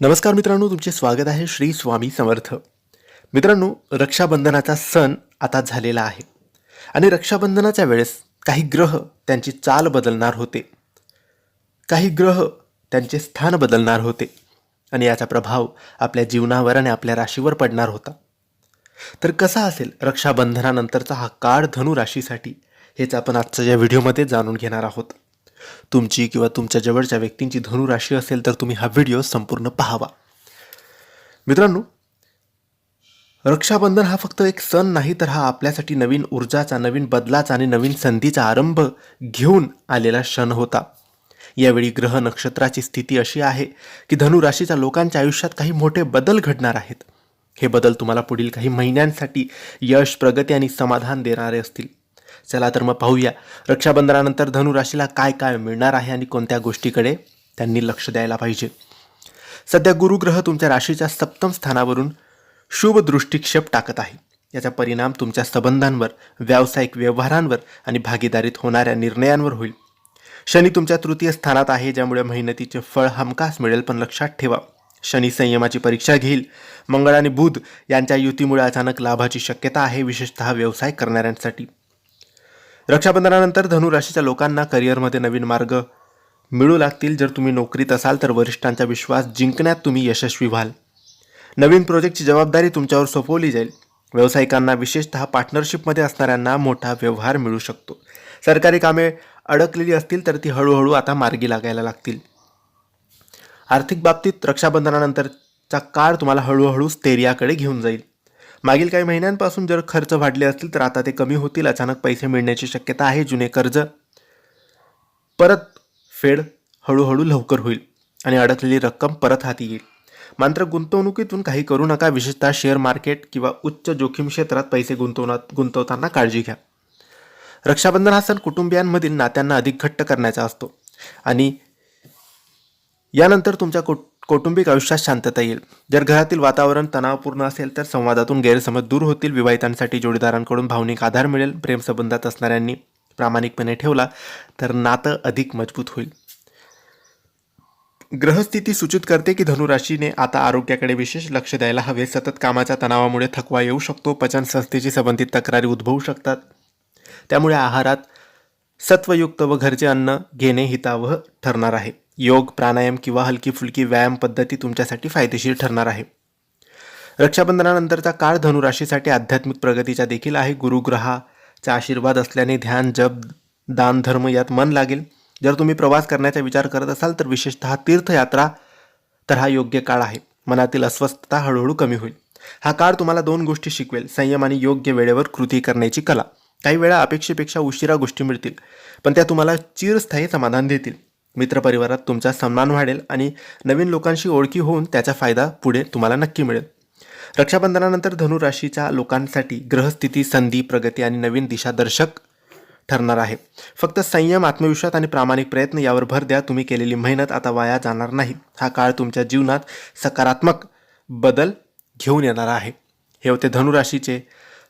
नमस्कार मित्रांनो तुमचे स्वागत आहे श्री स्वामी समर्थ. मित्रांनो रक्षाबंधनाचा सण आता झालेला आहे. आणि रक्षाबंधनाच्या वेळेस काही ग्रह त्यांची चाल बदलणार होते. काही ग्रह त्यांचे स्थान बदलणार होते. आणि याचा प्रभाव आपल्या जीवनावर आणि आपल्या राशीवर पडणार होता. तर कसा असेल रक्षाबंधनानंतरचा हा काळ धनु राशीसाठी हेच आपण आजच्या या व्हिडिओमध्ये जाणून घेणार आहोत. तुमची किंवा तुमच्या जवळच्या व्यक्तींची धनुराशी असेल तर तुम्ही हा व्हिडिओ संपूर्ण पाहावा. मित्रांनो रक्षाबंधन हा फक्त एक सण नाही तर हा आपल्यासाठी नवीन ऊर्जाचा नवीन बदलाचा आणि नवीन संधीचा आरंभ घेऊन आलेला क्षण होता. यावेळी ग्रह नक्षत्राची स्थिती अशी आहे की धनु राशीच्या लोकांच्या आयुष्यात काही मोठे बदल घडणार आहेत. हे बदल तुम्हाला पुढील काही महिन्यांसाठी यश प्रगती आणि समाधान देणारे असतील. चला तर मग पाहूया. रक्षाबंधनानंतर धनुराशीला काय काय मिळणार आहे आणि कोणत्या गोष्टीकडे त्यांनी लक्ष द्यायला पाहिजे? सध्या गुरुग्रह तुमच्या राशीच्या सप्तम स्थानावरून शुभ दृष्टिक्षेप टाकत आहे. याचा परिणाम तुमच्या संबंधांवर व्यावसायिक व्यवहारांवर आणि भागीदारीत होणाऱ्या निर्णयांवर होईल. शनी तुमच्या तृतीय स्थानात आहे ज्यामुळे मेहनतीचे फळ हमखास मिळेल पण लक्षात ठेवा. शनी संयमाची परीक्षा घेईल. मंगळ आणि बुध यांच्या युतीमुळे अचानक लाभाची शक्यता आहे विशेषतः व्यवसाय करणाऱ्यांसाठी. रक्षाबंधनानंतर धनुराशीच्या लोकांना करिअरमध्ये नवीन मार्ग मिळू लागतील. जर तुम्ही नोकरीत असाल तर वरिष्ठांचा विश्वास जिंकण्यात तुम्ही यशस्वी व्हाल. नवीन प्रोजेक्टची जबाबदारी तुमच्यावर सोपवली जाईल. व्यावसायिकांना विशेषतः पार्टनरशिपमध्ये असणाऱ्यांना मोठा व्यवहार मिळू शकतो. सरकारी कामे अडकलेली असतील तर ती हळूहळू आता मार्गी लागायला लागतील. आर्थिक बाबतीत रक्षाबंधनानंतरचा काळ तुम्हाला हळूहळू स्थैर्याकडे घेऊन जाईल. मागील काही महिन्यांपासून जर खर्च वाढले असतील तर आता ते कमी होतील. अचानक पैसे मिळण्याची शक्यता आहे जुने कर्ज. परत फेड हळूहळू लवकर होईल आणि अडकलेली रक्कम परत हाती येईल. मात्र गुंतवणुकीतून काही करू नका. विशेषतः शेअर मार्केट किंवा उच्च जोखीम क्षेत्रात पैसे गुंतवण्यात गुंतवताना काळजी घ्या. रक्षाबंधन हा सण कुटुंबियांमधील नात्यांना अधिक घट्ट करण्याचा असतो. आणि यानंतर तुमच्या कुट कौटुंबिक आयुष्यात शांतता येईल. जर घरातील वातावरण तणावपूर्ण असेल तर संवादातून गैरसमज दूर होतील. विवाहितांसाठी जोडीदारांकडून भावनिक आधार मिळेल. प्रेमसंबंधात असणाऱ्यांनी प्रामाणिकपणे ठेवला तर नातं अधिक मजबूत होईल. ग्रहस्थिती सूचित करते की धनुराशीने आता आरोग्याकडे विशेष लक्ष द्यायला हवे. सतत कामाच्या तणावामुळे थकवा येऊ शकतो. पचन संस्थेशी संबंधित तक्रारी उद्भवू शकतात. त्यामुळे आहारात सत्वयुक्त व घरचे अन्न घेणे हितावह ठरणार आहे. योग प्राणायाम किंवा हलकी फुलकी व्यायाम पद्धती तुमच्यासाठी फायदेशीर ठरणार आहे. रक्षाबंधनानंतरचा काळ धनुराशीसाठी आध्यात्मिक प्रगतीचा देखील आहे. गुरुग्रहाचा आशीर्वाद असल्याने ध्यान जप दानधर्म यात मन लागेल. जर तुम्ही प्रवास करण्याचा विचार करत असाल तर विशेषतः तीर्थयात्रा तर हा योग्य काळ आहे. मनातील अस्वस्थता हळूहळू कमी होईल. हा काळ तुम्हाला दोन गोष्टी शिकवेल. संयम आणि योग्य वेळेवर कृती करण्याची कला. काही वेळा अपेक्षेपेक्षा उशिरा गोष्टी मिळतील पण त्या तुम्हाला चिरस्थायी समाधान देतील. मित्रपरिवारात तुमचा सन्मान वाढेल आणि नवीन लोकांशी ओळखी होऊन त्याचा फायदा पुढे तुम्हाला नक्की मिळेल. रक्षाबंधनानंतर धनुराशीच्या लोकांसाठी ग्रहस्थिती संधी प्रगती आणि नवीन दिशादर्शक ठरणार आहे. फक्त संयम आत्मविश्वास आणि प्रामाणिक प्रयत्न यावर भर द्या. तुम्ही केलेली मेहनत आता वाया जाणार नाही. हा काळ तुमच्या जीवनात सकारात्मक बदल घेऊन येणार आहे. हे होते धनुराशीचे